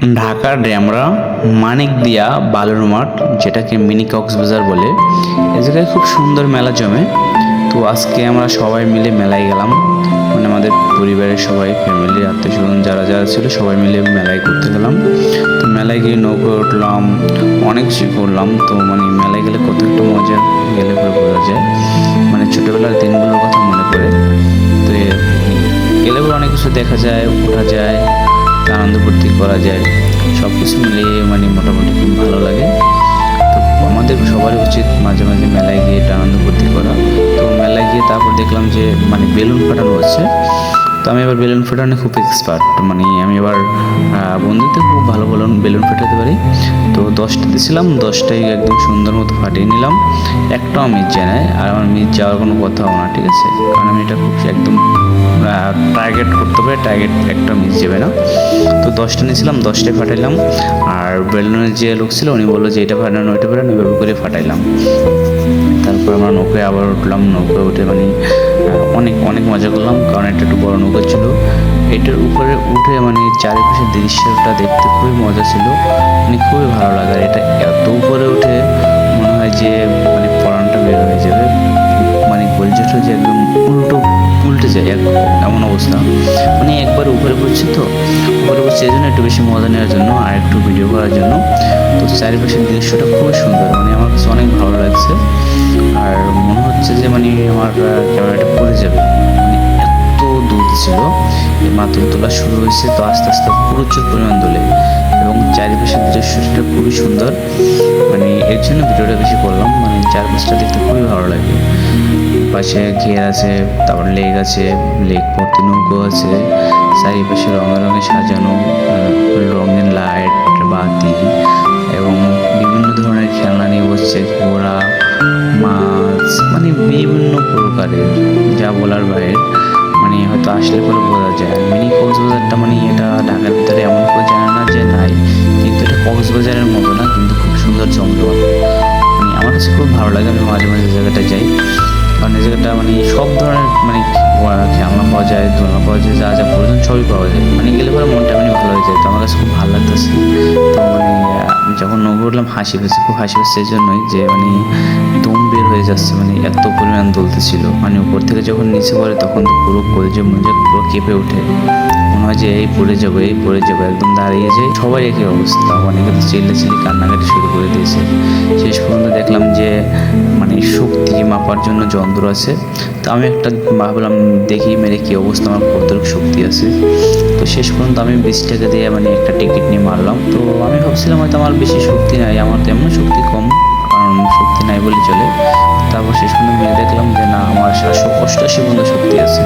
ঢাকার ড্যামরা মানিক দিয়া বালুর মাঠ, যেটাকে মিনি কক্সবাজার বলে। এ জায়গায় খুব সুন্দর মেলা জমে। তো আজকে আমরা সবাই মিলে মেলায় গেলাম। মানে আমাদের পরিবারের সবাই ফ্যামিলি আত্মীয় স্বজন যারা যারা ছিল, সবাই মিলে মেলায় ঘুরতে গেলাম। তো মেলায় গিয়ে নৌকো উঠলাম, অনেক কিছু করলাম। তো মানে মেলায় গেলে কত একটা মজা গেলে পরে বোঝা যায়। মানে ছোটোবেলার দিনগুলোর কথা মনে পড়ে। তো গেলে অনেক কিছু দেখা যায় ওঠা যায়। আনন্দ ফুর্তি করা যায়। সব কিছু মিলিয়ে মানে মোটামুটি খুব ভালো লাগে। তো আমাদের সবারই উচিত মাঝে মাঝে মেলায় গিয়ে একটু আনন্দ ফুর্তি করা। তো মেলায় গিয়ে তারপর দেখলাম যে মানে বেলুন ফাটানো হচ্ছে তো আমি এবার বেলুন ফাটানো খুব এক্সপার্ট মানে আমি এবার বন্ধুতে খুব ভালো বেলুন বেলুন ফাটাতে পারি। তো দশটা দিয়েছিলাম দশটাই একদম সুন্দর মতো ফাটিয়ে নিলাম। একটাও মিস যায় না আর আমার মিস যাওয়ার কোনো কথাও না, ঠিক আছে? কারণ আমি এটা খুব একদম টার্গেট করতে হবে টার্গেট একটা মিস যাবে না। তো দশটা নিয়েছিলাম, দশটায় ফাটাইলাম। আর বেলুনের যে লোক ছিল, উনি বলল যে এটা ফাটানো, ওইটা ফাটানো, এভাবে করে ফাটাইলাম। তারপর আমরা নৌকায় আবার উঠলাম, নৌকায় উঠে মানে অনেক অনেক মজা করলাম, কারণ এটা একটু বড় নৌকা ছিল। এটার উপরে উঠে মানে চারিপাশের দৃশ্যটা দেখতে খুবই মজা ছিল মানে খুবই ভালো লাগে। এটা এমন অবস্থা। মানে একবার উপরে পড়ছে তো। উপরে পড়ছি এই জন্য একটু বেশি মজা নেওয়ার জন্য আর একটু ভিডিও করার জন্য। তো চারিপাশের দৃশ্যটা খুবই সুন্দর। মানে আমার কাছে অনেক ভালো লাগছে। আর মনে হচ্ছে যে মানে আমার ক্যামেরাটা পড়ে যাবে। মানে এত দূর ছিল। মাত্র তোলা শুরু হয়েছে, তো আস্তে আস্তে প্রচুর পরিমাণ দোলে। এবং চারিপাশের দৃশ্যটা খুবই সুন্দর। মানে এর জন্য ভিডিওটা বেশি করলাম মানে চারপাশটা দেখতে খুবই ভালো লাগে। পাশে ঘের আছে, তারপর লেক আছে, লেক ভর্তি নৌকো আছে, চারিপাশে রঙে রঙে সাজানো রঙের লাইট, বাতি, এবং বিভিন্ন ধরনের খেলনা নিয়ে বসছে, ঘোড়া, মাছ মানে বিভিন্ন প্রকারের, যা বলার বাইরে। মানে হয়তো আসলে পরে বোঝা যায়। মিনি কক্সবাজারটা মানে এটা ঢাকার ভিতরে এমন করে জানে না যে নাই, কিন্তু এটা কক্সবাজারের মতো না, কিন্তু খুব সুন্দর জঙ্গল। মানে আমার কাছে খুব ভালো লাগে, আমি মাঝে মাঝে জায়গাটা যাই। কারণ এই জায়গাটা মানে সব ধরনের মানে খেলনা পাওয়া যায়, দোলনা পাওয়া যায়, যা যা প্রয়োজন সবই পাওয়া যায়। মানে গেলে পরে মনটা মানে ভালো হয়ে যায়, তো আমার কাছে খুব ভালো লাগতেছে। তো মানে যখন নৌকো উঠলাম, হাসি পেয়েছে খুব হাসি পেয়েছে এই জন্যই যে মানে হয়ে যাচ্ছে মানে এত পরিমাণ দুলতেছিল মানে উপর থেকে যখন নিচে পড়ে তখন তো পুরো কলেজে মজা পুরো কেঁপে ওঠে। মনে হয় যে এই পড়ে যাব, এই পড়ে যাব, একদম দাঁড়িয়ে যায় সবাই একই অবস্থা। অনেকে তো চিল্লে চিল্লি কান্নাকাটি শুরু করে দিয়েছে। শেষ পর্যন্ত দেখলাম যে মানে শক্তি মাপার জন্য যন্ত্র আছে। তো আমি একটা ভাবলাম, দেখি মেরে কী অবস্থা, আমার কতটুকু শক্তি আছে। তো শেষ পর্যন্ত আমি বিশ টাকা দিয়ে মানে একটা টিকিট নিয়ে মারলাম। তো আমি ভাবছিলাম হয়তো আমার বেশি শক্তি নাই, আমার তো এমন শক্তি কম। কারণ নাই বলে চলে। তারপর শেষ পর্যন্ত মেয়ে দেখলাম যে, না, আমার সাতশো অষ্টাশি বন্ধু শক্তি আছে।